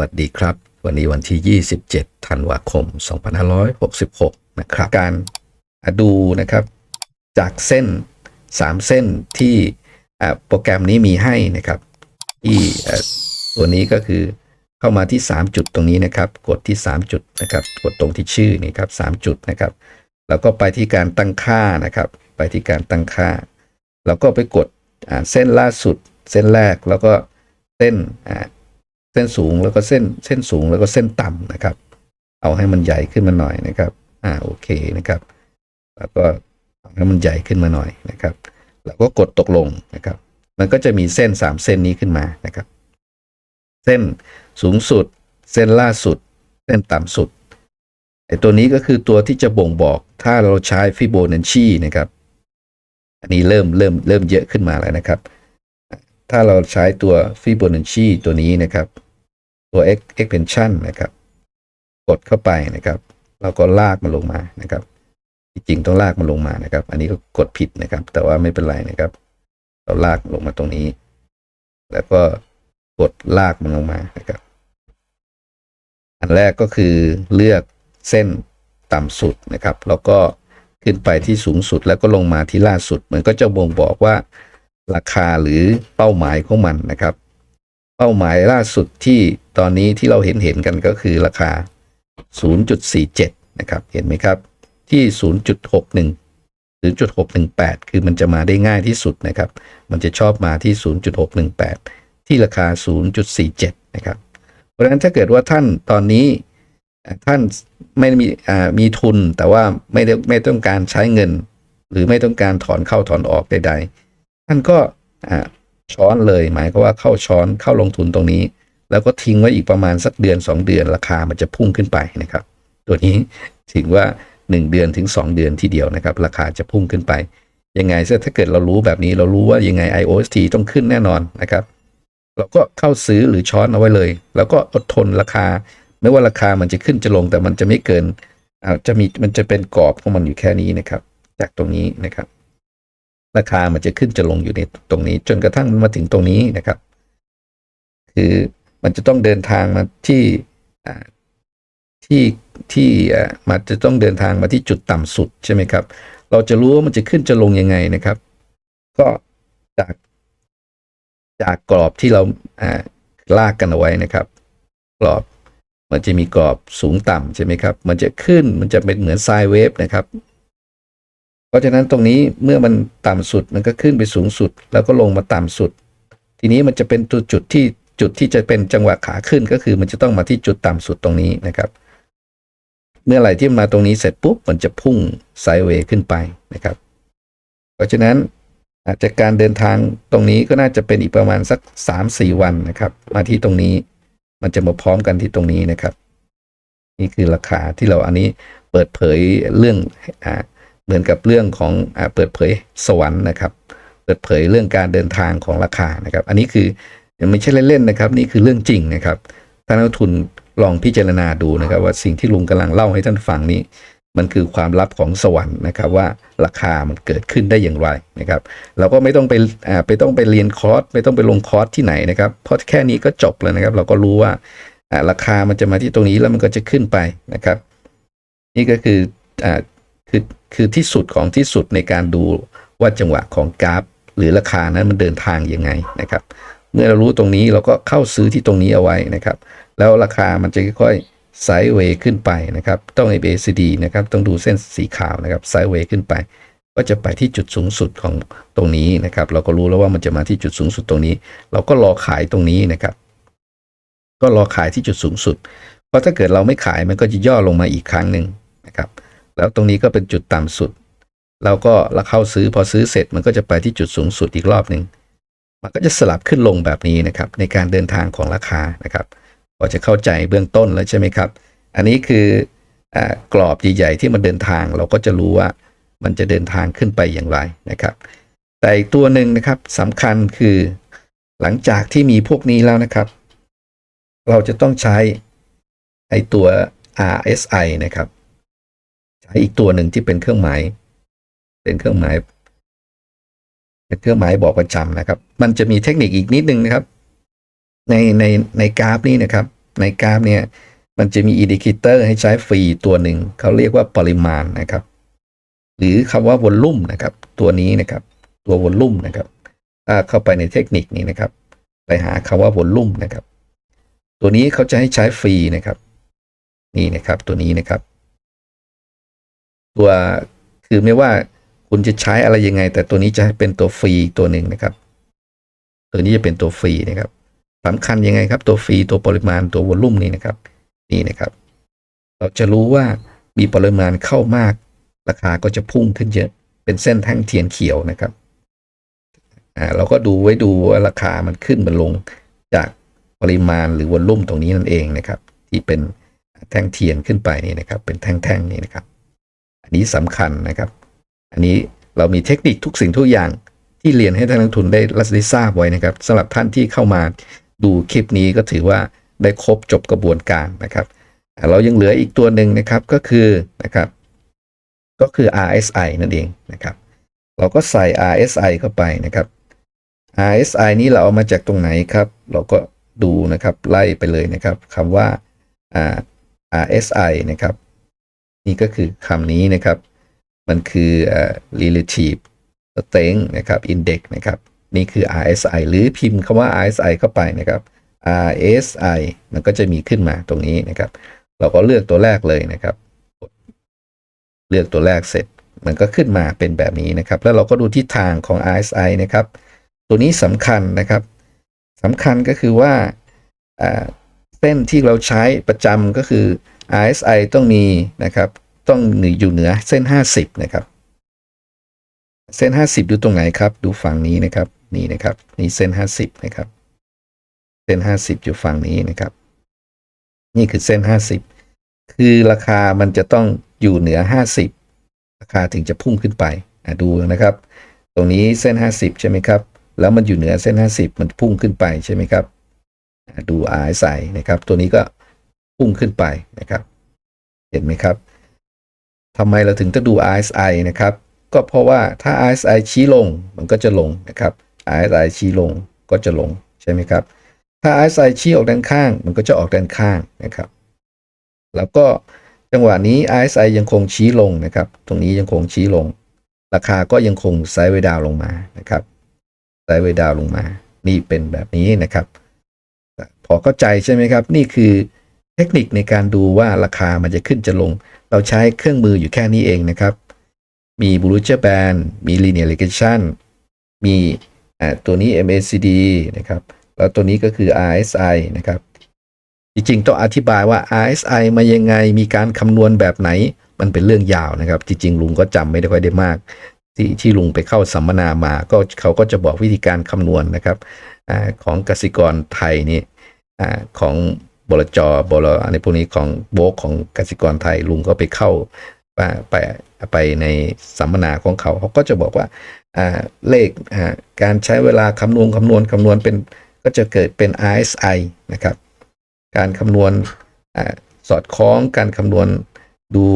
วัสดีครับ วันนี้วันที่ 27 ธันวาคม 2566 นะครับ การดูนะครับ จากเส้น 3 เส้นที่โปรแกรมนี้มีให้นะครับ ที่ตัวนี้ก็คือเข้ามาที่ 3 จุดตรงนี้นะครับ กดที่ 3 จุดนะครับ กดตรงที่ชื่อนี่ครับ3จุดนะครับ แล้วก็ไปที่การตั้งค่านะครับ ไปที่การตั้งค่า แล้วก็ไปกดเส้นล่าสุด เส้นแรกแล้วก็เส้น เส้นสูงแล้วก็เส้นเส้นสูงแล้วก็เส้นต่ำนะครับ เอาให้มันใหญ่ขึ้นมาหน่อยนะครับ อ่าโอเคนะครับ แล้วก็เอาให้มันใหญ่ขึ้นมาหน่อยนะครับ แล้วก็กดตกลงนะครับ มันก็จะมีเส้นสามเส้นนี้ขึ้นมานะครับ เส้นสูงสุด เส้นล่าสุด เส้นต่ำสุดไอ้ตัวนี้ก็คือตัวที่จะบ่งบอกถ้าเราใช้ฟิโบนัชชีนะครับ อันนี้เริ่มเริ่มเริ่มเยอะขึ้นมาแล้วนะครับ ถ้าเราใช้ตัวฟิโบนัชชีตัวนี้นะครับ ตัว expansion นะครับ กดเข้าไปนะครับ เราก็ลากมันลงมานะครับ จริงๆต้องลากมันลงมานะครับ อันนี้ก็กดผิดนะครับ แต่ว่าไม่เป็นไรนะครับ เราลากลงมาตรงนี้ แล้วก็กดลากมันลงมานะครับ อันแรกก็คือเลือกเส้นต่ำสุดนะครับ แล้วก็ขึ้นไปที่สูงสุดแล้วก็ลงมาที่ล่าสุด มันก็จะบ่งบอกว่า ราคาหรือเป้าหมายของมันนะครับ เป้าหมายล่าสุดที่ตอนนี้ที่เราเห็นเห็นกันก็คือราคา 0.47 นะครับเห็นไหมครับ ที่ 0.61 หรือจุด618 คือมันจะมาได้ง่ายที่สุดนะครับ มันจะชอบมาที่ 0.618 ที่ราคา 0.47 นะครับ เพราะฉะนั้นถ้าเกิดว่าท่านตอนนี้ท่านไม่มีมีทุนแต่ว่าไม่ได้ไม่ต้องการใช้เงิน หรือไม่ต้องการถอนเข้าถอนออกใด ๆ ท่านก็ช้อนเลย หมายก็ว่าเข้าช้อนเข้าลงทุนตรงนี้ แล้วก็ทิ้งไว้อีกประมาณสักเดือน 2 เดือนราคามันจะพุ่งขึ้นไปนะครับ ตัวนี้ถือว่า 1 เดือนถึง 2 เดือนทีเดียวนะครับ ราคาจะพุ่งขึ้นไป ยังไงซะถ้าเกิดเรารู้แบบนี้เรารู้ว่ายังไง IOST ต้องขึ้นแน่นอนนะครับ เราก็เข้าซื้อหรือช้อนเอาไว้เลย แล้วก็อดทนราคา ไม่ว่าราคามันจะขึ้นจะลงแต่มันจะไม่เกินอ่าจะมีมันจะเป็นกรอบของมันอยู่แค่นี้นะครับ จากตรงนี้นะครับ ราคามันจะขึ้นจะลงอยู่ในตรงนี้ จนกระทั่งมันมาถึงตรงนี้นะครับ คือมันจะต้องเดินทางมาที่ที่ที่มันจะต้องเดินทางมาที่จุดต่ำสุดใช่ไหมครับ เราจะรู้ว่ามันจะขึ้นจะลงยังไงนะครับ ก็จากจากกรอบที่เราอ่าลากกันเอาไว้นะครับ กรอบมันจะมีกรอบสูงต่ำใช่ไหมครับ มันจะขึ้นมันจะเป็นเหมือนไซด์เวฟนะครับ เพราะฉะนั้นตรงนี้เมื่อมันต่ำสุดมันก็ขึ้นไปสูงสุด แล้วก็ลงมาต่ำสุด ทีนี้มันจะเป็นตัวจุดที่จุดที่จะเป็นจังหวะขาขึ้นก็คือมันจะต้องมาที่จุดต่ำสุดตรงนี้นะครับ เมื่อไหร่ที่มาตรงนี้เสร็จปุ๊บมันจะพุ่งไซด์เวย์ขึ้นไปนะครับ เพราะฉะนั้นอาจจะการเดินทางตรงนี้ก็น่าจะเป็นอีกประมาณสักสามสี่วันนะครับ มาที่ตรงนี้มันจะมาพร้อมกันที่ตรงนี้นะครับ นี่คือราคาที่เราอันนี้เปิดเผยเรื่องอ่า เหมือนกับเรื่องของอเปิดเผยสวรรค์นะครับ เปิดเผยเรื่องการเดินทางของราคานะครับ อันนี้คือไม่ใช่เล่นๆนะครับ นี่คือเรื่องจริงนะครับท่านนักทุนลองพิจารณาดูนะครับว่าสิ่งที่ลุงกำลังเล่าให้ท่านฟังนี้ มันคือความลับของสวรรค์นะครับ ว่าราคามันเกิดขึ้นได้อย่างไรนะครับ เราก็ไม่ต้องไปไปต้องไปเรียนคอร์สไม่ต้องไปลงคอร์สที่ไหนนะครับเพราะแค่นี้ก็จบแล้วนะครับ เราก็รู้ว่าราคามันจะมาที่ตรงนี้แล้วมันก็จะขึ้นไปนะครับ นี่ก็คืออ คือคือที่สุดของที่สุดในการดูว่าจังหวะของกราฟ หรือราคานั้นมันเดินทางยังไงนะครับ เมื่อเรารู้ตรงนี้เราก็เข้าซื้อที่ตรงนี้เอาไว้นะครับ แล้วราคามันจะค่อยๆไซด์เวย์ขึ้นไปนะครับ ต้อง ABCD นะครับต้องดูเส้นสีขาวนะครับไซด์เวย์ขึ้นไป ก็จะไปที่จุดสูงสุดของตรงนี้นะครับ เราก็รู้แล้วว่ามันจะมาที่จุดสูงสุดตรงนี้ เราก็รอขายตรงนี้นะครับ ก็รอขายที่จุดสูงสุด เพราะถ้าเกิดเราไม่ขายมันก็จะย่อลงมาอีกครั้งหนึ่งนะครับ แล้วตรงนี้ก็เป็นจุดต่ำสุด เราก็เราเข้าซื้อพอซื้อเสร็จมันก็จะไปที่จุดสูงสุดอีกรอบหนึ่งมันก็จะสลับขึ้นลงแบบนี้นะครับในการเดินทางของราคานะครับพอจะเข้าใจเบื้องต้นแล้วใช่ไหมครับ อันนี้คืออกรอบใหญ่ๆที่มันเดินทางเราก็จะรู้ว่ามันจะเดินทางขึ้นไปอย่างไรนะครับ แต่อีกตัวหนึ่งนะครับสำคัญคือหลังจากที่มีพวกนี้แล้วนะครับ เราจะต้องใช้ไอตัว RSI นะครับ ช้อีกตัวหนึ่งที่เป็นเครื่องหมาย เป็นเครื่องหมายเป็นเครื่องหมายบอกประจำนะครับ มันจะมีเทคนิคอีกนิดนึงนะครับ ในในในกราฟนี้นะครับ ในกราฟเนี่ยมันจะมีอินดิเคเตอร์ให้ใช้ฟรีตัวหนึ่งเขาเรียกว่าปริมาณนะครับ หรือคำว่าวอลลุ่มนะครับ ตัวนี้นะครับ ตัววอลลุ่มนะครับถ้าเข้าไปในเทคนิคนี้นะครับ ไปหาคำว่าวอลลุ่มนะครับ ตัวนี้เขาจะให้ใช้ฟรีนะครับ นี่นะครับตัวนี้นะครับ ตัวคือไม่ว่าคุณจะใช้อะไรยังไง แต่ตัวนี้จะให้เป็นตัวฟรีตัวหนึ่งนะครับ ตัวนี้จะเป็นตัวฟรีนะครับสำคัญยังไงครับ ตัวฟรีตัวปริมาณตัววอลลุ่มนี่นะครับ นี่นะครับ เราจะรู้ว่ามีปริมาณเข้ามาก ราคาก็จะพุ่งขึ้นเยอะ เป็นเส้นแท่งเทียนเขียวนะครับอ่าเราก็ดูไว้ดูว่าราคามันขึ้นมันลงจากปริมาณหรือวอลลุ่มตรงนี้นั่นเองนะครับ ที่เป็นแท่งเทียนขึ้นไปนี่นะครับ เป็นแท่งๆนี่นะครับ อันนี้สำคัญนะครับ อันนี้เรามีเทคนิคทุกสิ่งทุกอย่างที่เรียนให้ท่านนักทุนได้รับได้ทราบไว้นะครับสำหรับท่านที่เข้ามาดูคลิปนี้ก็ถือว่าได้ครบจบกระบวนการนะครับ เรายังเหลืออีกตัวหนึ่งนะครับก็คือนะครับ ก็คือ RSI นั่นเองนะครับ เราก็ใส่ RSI เข้าไปนะครับ RSI นี้เราเอามาจากตรงไหนครับ เราก็ดูนะครับไล่ไปเลยนะครับคำว่า RSI นะครับ นี่ก็คือคำนี้นะครับ มันคือ relative strength นะครับ index นะครับ นี่คือ RSI หรือพิมพ์คำว่า RSI เข้าไปนะครับ RSI มันก็จะมีขึ้นมาตรงนี้นะครับ เราก็เลือกตัวแรกเลยนะครับ เลือกตัวแรกเสร็จ มันก็ขึ้นมาเป็นแบบนี้นะครับ แล้วเราก็ดูทิศทางของ RSI นะครับ ตัวนี้สำคัญนะครับสำคัญก็คือว่าอ่าเส้นที่เราใช้ประจำก็คือ RSI ต้องมีนะครับ ต้องอยู่เหนือเส้น 50 นะครับ เส้น 50 ดูตรงไหนครับ ดูฝั่งนี้นะครับ นี่นะครับ นี่เส้น 50 นะครับ เส้น 50 อยู่ฝั่งนี้นะครับ นี่คือเส้น 50 คือราคามันจะต้องอยู่เหนือ 50 ราคาถึงจะพุ่งขึ้นไปดูนะครับ ตรงนี้เส้น 50 ใช่ไหมครับ แล้วมันอยู่เหนือเส้น 50 มันพุ่งขึ้นไปใช่ไหมครับ ดู RSI นะครับ ตัวนี้ก็ พุ่งขึ้นไปนะครับ เห็นไหมครับทำไมเราถึงต้องดู RSI นะครับ ก็เพราะว่าถ้า RSI ชี้ลงมันก็จะลงนะครับ RSI ชี้ลงก็จะลงใช่ไหมครับ ถ้า RSI ชี้ออกด้านข้าง มันก็จะออกด้านข้างนะครับ แล้วก็จังหวะนี้ RSI ยังคงชี้ลงนะครับ ตรงนี้ยังคงชี้ลง ราคาก็ยังคงไซด์เวดาวลงมานะครับไซด์เวดาวลงมา นี่เป็นแบบนี้นะครับ พอเข้าใจใช่ไหมครับ นี่คือ ทคนิคในการดูว่าราคามันจะขึ้นจะลง เราใช้เครื่องมืออยู่แค่นี้เองนะครับ มี Bollinger Band มี Linear Regression มีอ่าตัวนี้ MACD นะครับ แล้วตัวนี้ก็คือ RSI นะครับ จริงๆ ต้องอธิบายว่า RSI มายังไง มีการคำนวณแบบไหน มันเป็นเรื่องยาวนะครับ จริงๆ ลุงก็จำไม่ได้ค่อยได้มาก ที่ที่ลุงไปเข้าสัมมนามา ก็เขาก็จะบอกวิธีการคำนวณนะครับอาของกสิกรไทยนี่อาของ บลจบลอะไรพวกนี้ของโบกของกสิกรไทยลุงก็ไปเข้าไปไปในสัมมนาของเขาเขาก็จะบอกว่าเลขการใช้เวลาคำนวณคำนวณคำนวณเป็นก็จะเกิดเป็น RSI นะครับ การคำนวณอสอดคล้องการคำนวณดู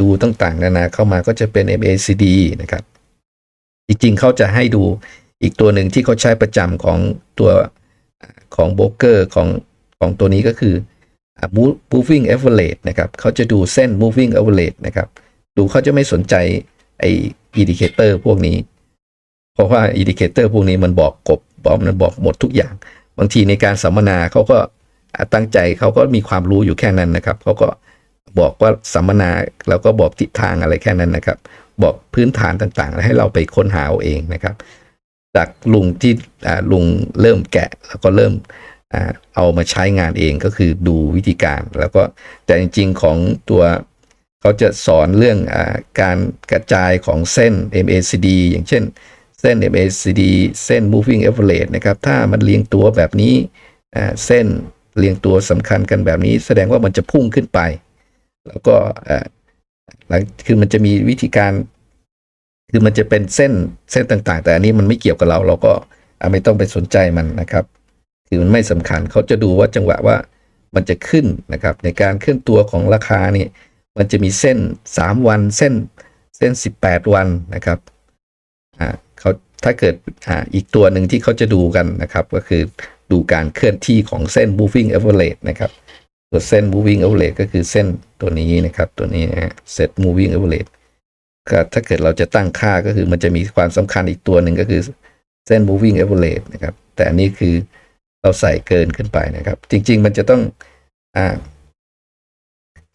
ดูต่างๆ นานาเข้ามาก็จะเป็น MACD นะครับ จริงๆเขาจะให้ดูอีกตัวหนึ่งที่เขาใช้ประจำของตัวของโบรกเกอร์ของ ของตัวนี้ก็คือ moving average นะครับเขาจะดูเส้น moving average นะครับ ดูเขาจะไม่สนใจไอ้ indicator พวกนี้ เพราะว่า indicator พวกนี้มันบอกกบบอกมันบอกหมดทุกอย่าง บางทีในการสัมมนาเขาก็ตั้งใจเขาก็มีความรู้อยู่แค่นั้นนะครับเขาก็บอกว่าสัมมนาแล้วก็บอกทิศทางอะไรแค่นั้นนะครับ บอกพื้นฐานต่างๆ ให้เราไปค้นหาเอาเองนะครับ จากลุงที่ลุงเริ่มแกะแล้วก็เริ่ม เอามาใช้งานเองก็คือดูวิธีการ แล้วก็แต่จริงๆของตัวเขาจะสอนเรื่องอการกระจายของเส้น MACD อย่างเช่น เส้น MACD เส้น moving average นะครับ ถ้ามันเรียงตัวแบบนี้เส้นเรียงตัวสำคัญกันแบบนี้ แสดงว่ามันจะพุ่งขึ้นไป แล้วก็หลังคือมันจะมีวิธีการ คือมันจะเป็นเส้นเส้นต่างๆ แต่อันนี้มันไม่เกี่ยวกับเรา เราก็ไม่ต้องไปสนใจมันนะครับ คือมันไม่สำคัญเขาจะดูว่าจังหวะว่ามันจะขึ้นนะครับในการเคลื่อนตัวของราคานี่มันจะมีเส้น 3 วันเส้นเส้น 18 วันนะครับอ่าเขาถ้าเกิดอ่าอีกตัวหนึ่งที่เขาจะดูกันนะครับก็คือดูการเคลื่อนที่ของเส้น moving average นะครับตัวเส้น moving average ก็คือเส้นตัวนี้นะครับตัวนี้นะฮะ set moving average ก็ถ้าเกิดเราจะตั้งค่าก็คือมันจะมีความสำคัญอีกตัวหนึ่งก็คือเส้น moving average นะครับแต่อันนี้คือ เราใส่เกินขึ้นไปนะครับ จริง ๆ มันจะต้องอ่า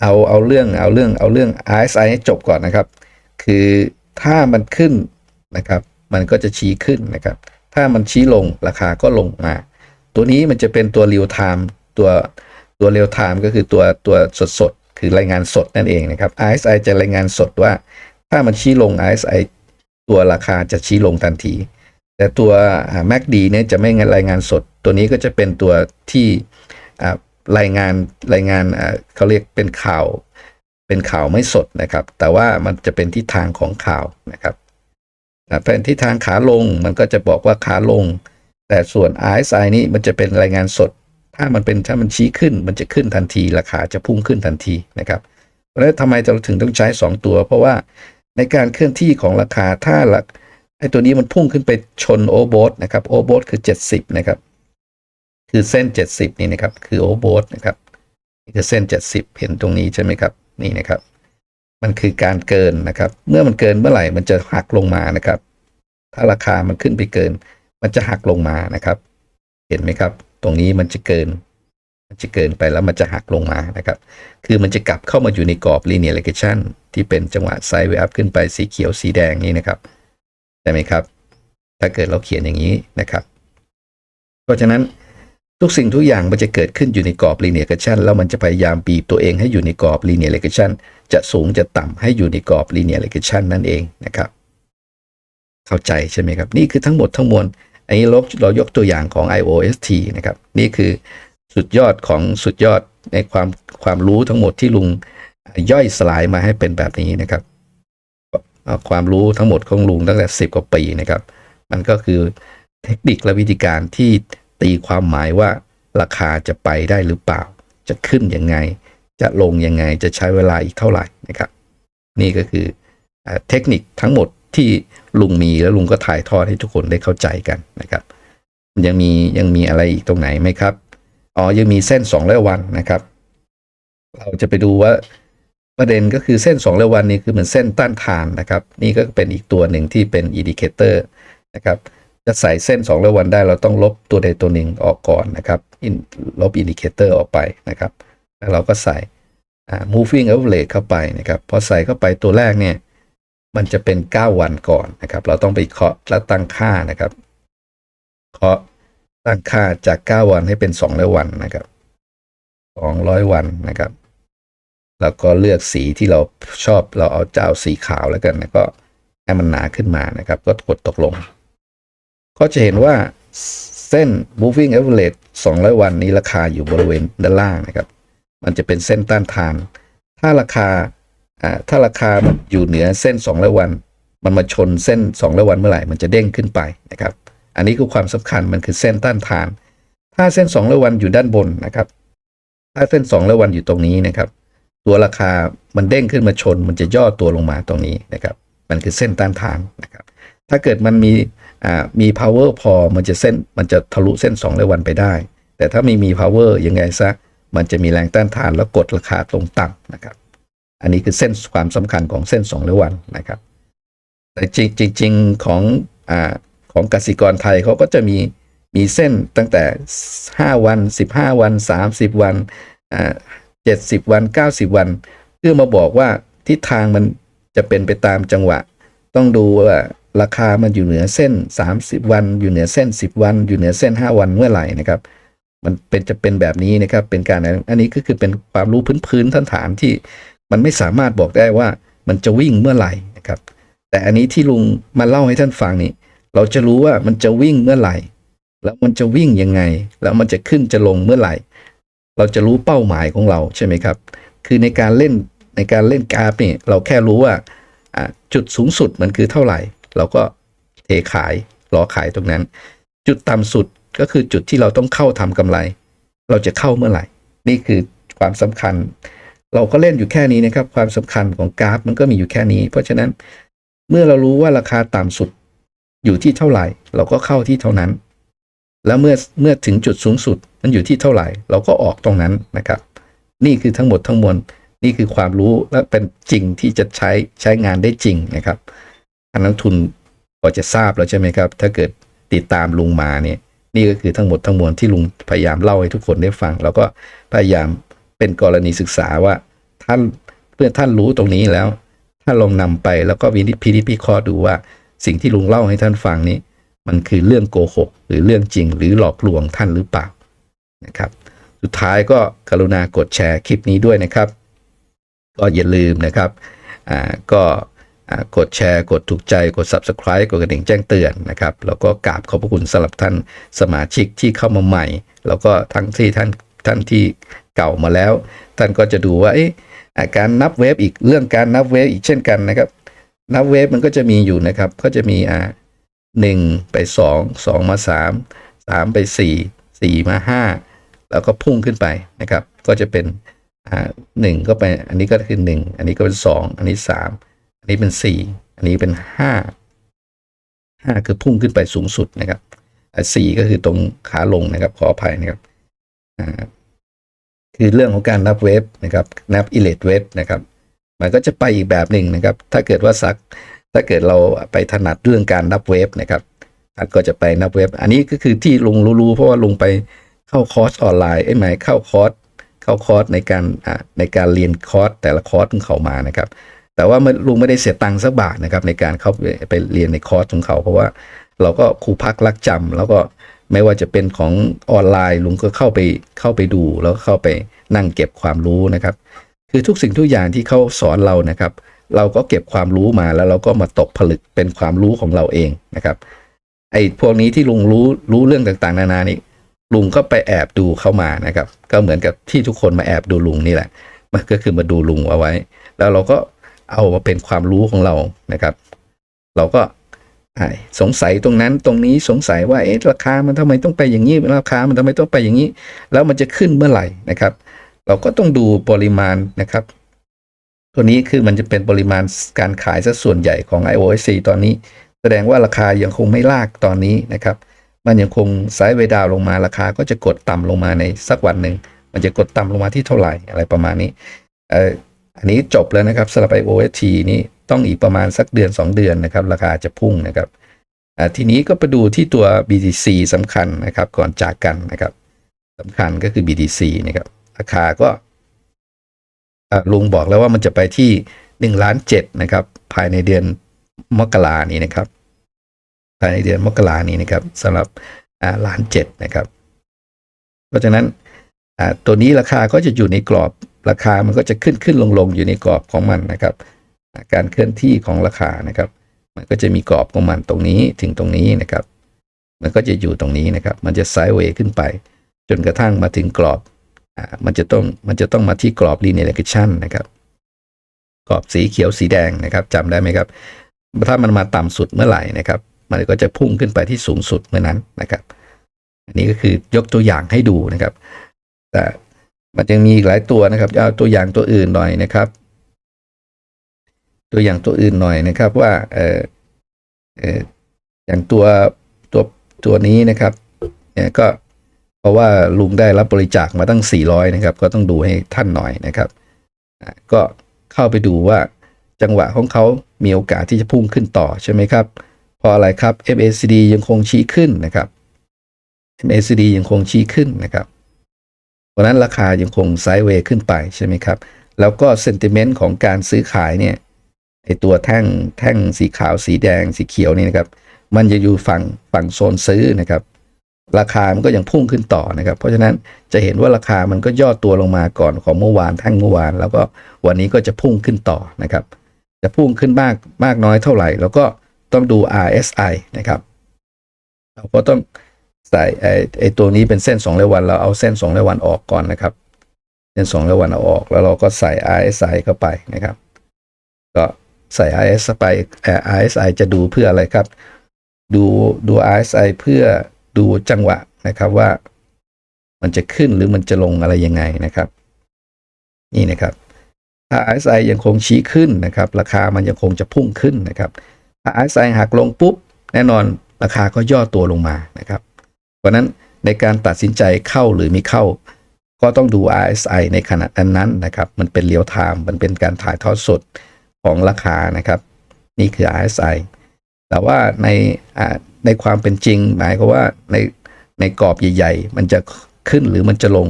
เอาเอาเรื่องเอาเรื่องเอาเรื่อง RSI ให้จบก่อนนะครับ คือถ้ามันขึ้นนะครับ มันก็จะชี้ขึ้นนะครับ ถ้ามันชี้ลงราคาก็ลงมา ตัวนี้มันจะเป็นตัว real time ตัวตัว real time ก็คือตัวตัวสดสดคือรายงานสดนั่นเองนะครับ RSI จะรายงานสดว่า ถ้ามันชี้ลง RSI ตัวราคาจะชี้ลงทันที แต่ตัว MACD เนี่ยจะไม่รายงานสด ตัวนี้ก็จะเป็นตัวที่รายงานรายงานเขาเรียกเป็นข่าว เป็นข่าวไม่สดนะครับ แต่ว่ามันจะเป็นทิศทางของข่าวนะครับเป็นทิศทางขาลงมันก็จะบอกว่าขาลง แต่ส่วน RSI นี้มันจะเป็นรายงานสด ถ้ามันเป็นถ้ามันชี้ขึ้น มันจะขึ้นทันที ราคาจะพุ่งขึ้นทันทีนะครับเพราะฉะนั้นทำไมเราถึงต้องใช้ 2 ตัว เพราะว่าในการเคลื่อนที่ของราคาถ้าหลัก ไอ้ตัวนี้มันพุ่งขึ้นไปชนโอโบสนะครับโอโบสคือ 70 นะครับ คือเส้น 70 นี่นะครับ คือโอโบสนะครับนี่คือเส้น 70 เห็นตรงนี้ใช่ไหมครับ นี่นะครับ มันคือการเกินนะครับ เมื่อมันเกินเมื่อไหร่มันจะหักลงมานะครับ ถ้าราคามันขึ้นไปเกิน มันจะหักลงมานะครับ เห็นไหมครับ ตรงนี้มันจะเกิน มันจะเกินไปแล้วมันจะหักลงมานะครับ คือมันจะกลับเข้ามาอยู่ในกรอบ linear regression ที่เป็นจังหวะไซด์เวอัพขึ้นไปสีเขียวสีแดงนี่นะครับ ใช่ไหมครับ ถ้าเกิดเราเขียนอย่างนี้นะครับ เพราะฉะนั้นทุกสิ่งทุกอย่างมันจะเกิดขึ้นอยู่ในกรอบ linear regression แล้วมันจะพยายามบีบตัวเองให้อยู่ในกรอบ linear regression จะสูงจะต่ำให้อยู่ในกรอบ linear regression นั่นเองนะครับ เข้าใจใช่ไหมครับ นี่คือทั้งหมดทั้งมวลอันนี้เราเรายกตัวอย่างของ IOST นะครับ นี่คือสุดยอดของสุดยอดในความความรู้ทั้งหมดที่ลุงย่อยสลายมาให้เป็นแบบนี้นะครับ ความรู้ทั้งหมดของลุงตั้งแต่สิบกว่าปีนะครับมันก็คือเทคนิคและวิธีการที่ตีความหมายว่าราคาจะไปได้หรือเปล่า จะขึ้นยังไง จะลงยังไงจะใช้เวลาอีกเท่าไหร่นะครับ นี่ก็คือเทคนิคทั้งหมดที่ลุงมีแล้วลุงก็ถ่ายทอดให้ทุกคนได้เข้าใจกันนะครับ ยังมียังมีอะไรอีกตรงไหนไหมครับอ๋อยังมีเส้น2ร้อยวันนะครับ เราจะไปดูว่า ประเด็นก็คือเส้น2ร้อยวันนี้คือเหมือนเส้นต้านทานนะครับ นี่ก็เป็นอีกตัวหนึ่งที่เป็นอินดิเคเตอร์นะครับจะใส่เส้น2ร้อยวันได้เราต้องลบตัวใดตัวหนึ่งออกก่อนนะครับลบอินดิเคเตอร์ออกไปนะครับแล้วเราก็ใส่ moving average เข้าไปนะครับพอใส่เข้าไปตัวแรกเนี่ยมันจะเป็น 9 วันก่อนนะครับ เราต้องไปเคาะและตั้งค่านะครับเคาะตั้งค่าจาก 9 วันให้เป็น200วันนะครับ200 วันนะครับ แล้วก็เลือกสีที่เราชอบเราเอาเจ้าสีขาวแล้วกันนะก็ให้มันหนาขึ้นมานะครับ ก็กดตกลง ก็จะเห็นว่าเส้น moving average 200 วันนี้ราคาอยู่บริเวณด้านล่างนะครับ มันจะเป็นเส้นต้านทาน ถ้าราคาอ่าถ้าราคามันอยู่เหนือเส้น 200 วัน มันมาชนเส้น 200 วันเมื่อไหร่มันจะเด้งขึ้นไปนะครับ อันนี้คือความสำคัญมันคือเส้นต้านทาน ถ้าเส้น 200 วันอยู่ด้านบนนะครับ ถ้าเส้น 200 วันอยู่ตรงนี้นะครับ ตัวราคามันเด้งขึ้นมาชน มันจะย่อตัวลงมาตรงนี้นะครับ มันคือเส้นต้านทานนะครับ ถ้าเกิดมันมีอ่ามี power พอมันจะเส้นมันจะทะลุเส้น200วันไปได้ แต่ถ้าไม่มี power ยังไงซะมันจะมีแรงต้านทานแล้วกดราคาลงต่ำนะครับ อันนี้คือเส้นความสำคัญของเส้น200วันนะครับ แต่จริงจริงๆของอ่าของกสิกรไทยเขาก็จะมีมีเส้นตั้งแต่ 5 วัน 15 วัน 30 วันอ่า 70 วัน 90 วัน เพื่อมาบอกว่าทิศทางมันจะเป็นไปตามจังหวะ ต้องดูว่าราคามันอยู่เหนือเส้น 30 วัน อยู่เหนือเส้น 10 วัน อยู่เหนือเส้น 5 วันเมื่อไหร่นะครับ มันเป็นจะเป็นแบบนี้นะครับ เป็นการอันนี้ก็คือเป็นความรู้พื้นๆท่านฐานที่มันไม่สามารถบอกได้ว่ามันจะวิ่งเมื่อไหร่นะครับ แต่อันนี้ที่ลุงมาเล่าให้ท่านฟังนี่เราจะรู้ว่ามันจะวิ่งเมื่อไหร่ แล้วมันจะวิ่งยังไง แล้วมันจะขึ้นจะลงเมื่อไหร่ เราจะรู้เป้าหมายของเราใช่ไหมครับ คือในการเล่นในการเล่นกราฟนี่เราแค่รู้ว่าจุดสูงสุดมันคือเท่าไหร่ เราก็เทขายรอขายตรงนั้น จุดต่ำสุดก็คือจุดที่เราต้องเข้าทำกำไร เราจะเข้าเมื่อไหร่ นี่คือความสำคัญ เราก็เล่นอยู่แค่นี้นะครับ ความสำคัญของกราฟมันก็มีอยู่แค่นี้ เพราะฉะนั้นเมื่อเรารู้ว่าราคาต่ำสุดอยู่ที่เท่าไหร่ เราก็เข้าที่เท่านั้น แล้วเมื่อเมื่อถึงจุดสูงสุดมันอยู่ที่เท่าไหร่ เราก็ออกตรงนั้นนะครับ นี่คือทั้งหมดทั้งมวลนี่คือความรู้และเป็นจริงที่จะใช้ใช้งานได้จริงนะครับอันนักทุนพอจะทราบแล้วใช่ไหมครับ ถ้าเกิดติดตามลุงมาเนี่ย นี่ก็คือทั้งหมดทั้งมวลที่ลุงพยายามเล่าให้ทุกคนได้ฟัง แล้วก็พยายามเป็นกรณีศึกษาว่าท่านเพื่อท่านรู้ตรงนี้แล้ว ถ้าลองนำไปแล้วก็วินิจพินิจพิเคราะห์ดูว่า สิ่งที่ลุงเล่าให้ท่านฟังนี้ มันคือเรื่องโกหก หรือเรื่องจริง หรือหลอกลวงท่านหรือเปล่านะครับสุดท้ายก็กรุณากดแชร์คลิปนี้ด้วยนะครับ ก็อย่าลืมนะครับอ่าก็กดแชร์ กดถูกใจ กด Subscribe กดกระดิ่งแจ้งเตือนนะครับ แล้วก็กราบขอบพระคุณสำหรับท่านสมาชิกที่เข้ามาใหม่ แล้วก็ทั้งที่ท่านท่านที่เก่ามาแล้ว ท่านก็จะดูว่าเอ๊ะอ่าการนับเวฟอีกเรื่องการนับเวฟอีกเช่นกันนะครับ นับเวฟมันก็จะมีอยู่นะครับ ก็จะมีอ่า หนึ่งไปสองสองมาสามสามไปสี่สี่มาห้าแล้วก็พุ่งขึ้นไปนะครับ ก็จะเป็นหนึ่งก็ไปอันนี้ก็คือหนึ่งอันนี้ก็เป็นสองอันนี้สามอันนี้เป็นสี่อันนี้เป็นห้าห้าคือพุ่งขึ้นไปสูงสุดนะครับสี่ก็คือตรงขาลงนะครับขออภัยนะครับคือเรื่องของการนับเวฟนะครับนับอิเลตเวฟนะครับมันก็จะไปอีกแบบหนึ่งนะครับ ถ้าเกิดว่าซัก ถ้าเกิดเราไปถนัดเรื่องการนับเวฟนะครับท่านก็จะไปนับเวฟอันนี้ก็คือที่ลุงรู้ๆเพราะว่าลุงไปเข้าคอร์สออนไลน์ไอ้หมายเข้าคอร์สเข้าคอร์สในการในการเรียนคอร์สแต่ละคอร์สของเขามานะครับ แต่ว่าลุงไม่ได้เสียตังค์สักบาทนะครับในการเข้าไปเรียนในคอร์สของเขา เพราะว่าเราก็ครูพักรักจำแล้วก็ไม่ว่าจะเป็นของออนไลน์ลุงก็เข้าไปเข้าไปดูแล้วเข้าไปนั่งเก็บความรู้นะครับ คือทุกสิ่งทุกอย่างที่เขาสอนเรานะครับ เราก็เก็บความรู้มาแล้วเราก็มาตกผลึกเป็นความรู้ของเราเองนะครับ ไอ้พวกนี้ที่ลุงรู้รู้เรื่องต่างๆ นานานี่ลุงก็ไปแอบดูเข้ามานะครับ ก็เหมือนกับที่ทุกคนมาแอบดูลุงนี่แหละ มันก็คือมาดูลุงเอาไว้ แล้วเราก็เอามาเป็นความรู้ของเรานะครับ เราก็สงสัยตรงนั้นตรงนี้สงสัยว่าเอ๊ะราคามันทำไมต้องไปอย่างนี้ราคามันทำไมต้องไปอย่างนี้ แล้วมันจะขึ้นเมื่อไหร่นะครับ เราก็ต้องดูปริมาณนะครับ ตัวนี้คือมันจะเป็นปริมาณการขายซะส่วนใหญ่ของ iOS 4ตอนนี้ แสดงว่าราคายังคงไม่ลากตอนนี้นะครับ มันยังคงไซด์เวดาวน์ลงมาราคาก็จะกดต่ำลงมาในสักวันหนึ่ง มันจะกดต่ำลงมาที่เท่าไหร่อะไรประมาณนี้เอออันนี้จบแล้วนะครับสำหรับ iOS 4นี้ต้องอีกประมาณสักเดือน 2 เดือนนะครับ ราคาจะพุ่งนะครับทีนี้ก็ไปดูที่ตัว BTC สำคัญนะครับ ก่อนจากกันนะครับสำคัญก็คือ BTC นะครับราคาก็ ลุงบอกแล้วว่ามันจะไปที่หนึ่งล้านเจ็ดนะครับ ภายในเดือนมกรานี้นะครับ ภายในเดือนมกรานี้นะครับสำหรับล้านเจ็ดนะครับ เพราะฉะนั้นตัวนี้ราคาก็จะอยู่ในกรอบราคามันก็จะขึ้นขึ้นลงลงอยู่ในกรอบของมันนะครับ การเคลื่อนที่ของราคานะครับ มันก็จะมีกรอบของมันตรงนี้ถึงตรงนี้นะครับ มันก็จะอยู่ตรงนี้นะครับ มันจะไซด์เวย์ขึ้นไป จนกระทั่งมาถึงกรอบ มันจะต้องมันจะต้องมาที่กรอบ linear regression นะครับ กรอบสีเขียวสีแดงนะครับจำได้ไหมครับ ถ้ามันมาต่ำสุดเมื่อไหร่นะครับ มันก็จะพุ่งขึ้นไปที่สูงสุดเมื่อนั้นนะครับ อันนี้ก็คือยกตัวอย่างให้ดูนะครับ แต่มันยังมีอีกหลายตัวนะครับเอาตัวอย่างตัวอื่นหน่อยนะครับ ตัวอย่างตัวอื่นหน่อยนะครับว่าเออเอออย่างตัวตัวตัวนี้นะครับเนี่ยก็ เพราะว่าลุงได้รับบริจาคมาตั้ง 400 นะครับ ก็ต้องดูให้ท่านหน่อยนะครับก็เข้าไปดูว่าจังหวะของเขามีโอกาสที่จะพุ่งขึ้นต่อใช่ไหมครับพราะอะไรครับ MACD ยังคงชี้ขึ้นนะครับ MACD ยังคงชี้ขึ้นนะครับเพราะฉะนั้นราคายังคงไซด์เวย์ขึ้นไปใช่ไหมครับ แล้วก็เซนติเมนต์ของการซื้อขายเนี่ยไอตัวแท่งแท่งสีขาวสีแดงสีเขียวนี่นะครับ มันจะอยู่ฝั่งฝั่งโซนซื้อนะครับ ราคามันก็ยังพุ่งขึ้นต่อนะครับ เพราะฉะนั้นจะเห็นว่าราคามันก็ย่อตัวลงมาก่อนของเมื่อวานแท่งเมื่อวาน แล้วก็วันนี้ก็จะพุ่งขึ้นต่อนะครับ จะพุ่งขึ้นมากมากน้อยเท่าไหร่ แล้วก็ต้องดู RSI นะครับเราก็ต้องใส่ไอ้ไอ้ตัวนี้เป็นเส้น2รายวัน เราเอาเส้น2รายวันออกก่อนนะครับ เส้น2รายวันเอาออก แล้วเราก็ใส่ RSI เข้าไปนะครับ ก็ใส่ RSI ไป RSI จะดูเพื่ออะไรครับ ดูดู RSI เพื่อ ดูจังหวะนะครับว่ามันจะขึ้นหรือมันจะลงอะไรยังไงนะครับ นี่นะครับ ถ้า RSI ยังคงชี้ขึ้นนะครับ ราคามันยังคงจะพุ่งขึ้นนะครับ ถ้า RSI หักลงปุ๊บ แน่นอนราคาก็ย่อตัวลงมานะครับ เพราะนั้นในการตัดสินใจเข้าหรือไม่เข้า ก็ต้องดู RSI ในขณะนั้นๆนะครับ มันเป็นเรียลไทม์มันเป็นการถ่ายทอดสดของราคานะครับ นี่คือ RSI แต่ว่าใน ในความเป็นจริง หมายก็ว่าในในกรอบใหญ่ ๆ มันจะขึ้นหรือมันจะลง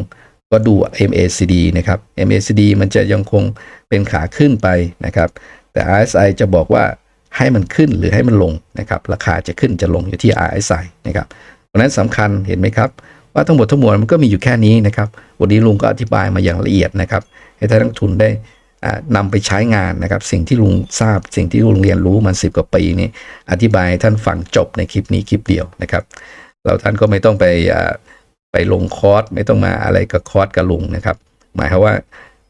ก็ดู MACD นะครับ MACD มันจะยังคงเป็นขาขึ้นไปนะครับ แต่ RSI จะบอกว่าให้มันขึ้นหรือให้มันลงนะครับ ราคาจะขึ้นจะลงอยู่ที่ RSI นะครับเพราะนั้นสำคัญเห็นไหมครับ ว่าทั้งหมดทั้งมวลมันก็มีอยู่แค่นี้นะครับ วันนี้ลุงก็อธิบายมาอย่างละเอียดนะครับ ให้ท่านนักทุนได้ นำไปใช้งานนะครับ สิ่งที่ลุงทราบ สิ่งที่ลุงเรียนรู้มาสิบกว่าปีนี้อธิบายท่านฟังจบในคลิปนี้คลิปเดียวนะครับแล้วท่านก็ไม่ต้องไปไปลงคอร์สไม่ต้องมาอะไรกับคอร์สกับลุงนะครับ หมายความว่า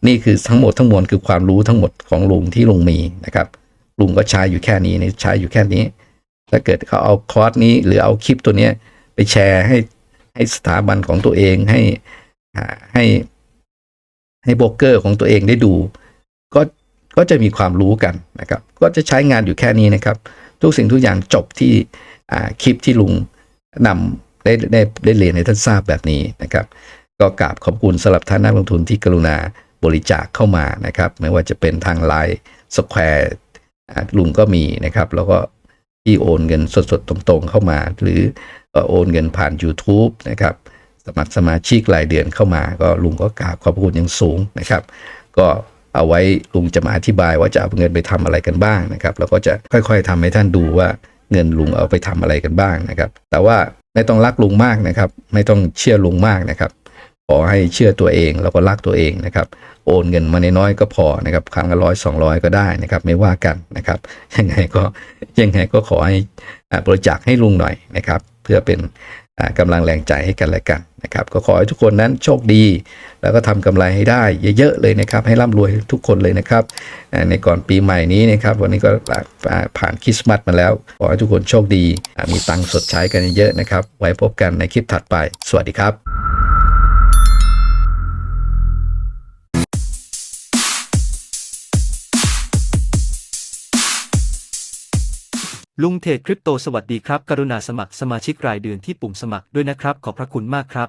นี่คือทั้งหมดทั้งมวลคือความรู้ทั้งหมดของลุงที่ลุงมีนะครับลุงก็ใช้อยู่แค่นี้ใช้อยู่แค่นี้ ถ้าเกิดเขาเอาคอร์สนี้หรือเอาคลิปตัวนี้ไปแชร์ให้ให้สถาบันของตัวเองให้ให้ให้โบรกเกอร์ของตัวเองได้ดู ก็ก็จะมีความรู้กันนะครับก็จะใช้งานอยู่แค่นี้นะครับ ทุกสิ่งทุกอย่างจบที่คลิปที่ลุงนำได้ได้ได้เรียนให้ท่านทราบแบบนี้นะครับ ก็กราบขอบคุณสำหรับท่านนักลงทุนที่กรุณาบริจาคเข้ามานะครับ ไม่ว่าจะเป็นทางไลน์สแควร์ลุงก็มีนะครับ แล้วก็ที่โอนเงินสดๆ ตรงๆเข้ามา หรือเอ่อโอนเงินผ่าน YouTube นะครับ สมัครสมาชิกรายเดือนเข้ามา ก็ลุงก็กราบขอบคุณอย่างสูงนะครับ ก็ เอาไว้ลุงจะมาอธิบายว่าจะเอาเงินไปทำอะไรกันบ้างนะครับแล้วก็จะค่อยๆทำให้ท่านดูว่าเงินลุงเอาไปทำอะไรกันบ้างนะครับ แต่ว่าไม่ต้องรักลุงมากนะครับ ไม่ต้องเชื่อลุงมากนะครับขอให้เชื่อตัวเองแล้วก็รักตัวเองนะครับ โอนเงินมาน้อยๆก็พอนะครับครั้งละร้อยสองร้อยก็ได้นะครับ ไม่ว่ากันนะครับยังไงก็ยังไงก็ขอให้บริจาคให้ลุงหน่อยนะครับ เพื่อเป็น กำลังแรงใจให้กันและกันนะครับ ก็ขอให้ทุกคนนั้นโชคดี แล้วก็ทำกำไรให้ได้เยอะๆเลยนะครับ ให้ร่ำรวยทุกคนเลยนะครับ ในก่อนปีใหม่นี้นะครับ วันนี้ก็ผ่านคริสต์มาสมาแล้ว ขอให้ทุกคนโชคดี มีตังค์สดใช้กันเยอะนะครับ ไว้พบกันในคลิปถัดไป สวัสดีครับ ลุงเทรดคริปโตสวัสดีครับ กรุณาสมัครสมาชิกรายเดือนที่ปุ่มสมัครด้วยนะครับ ขอบพระคุณมากครับ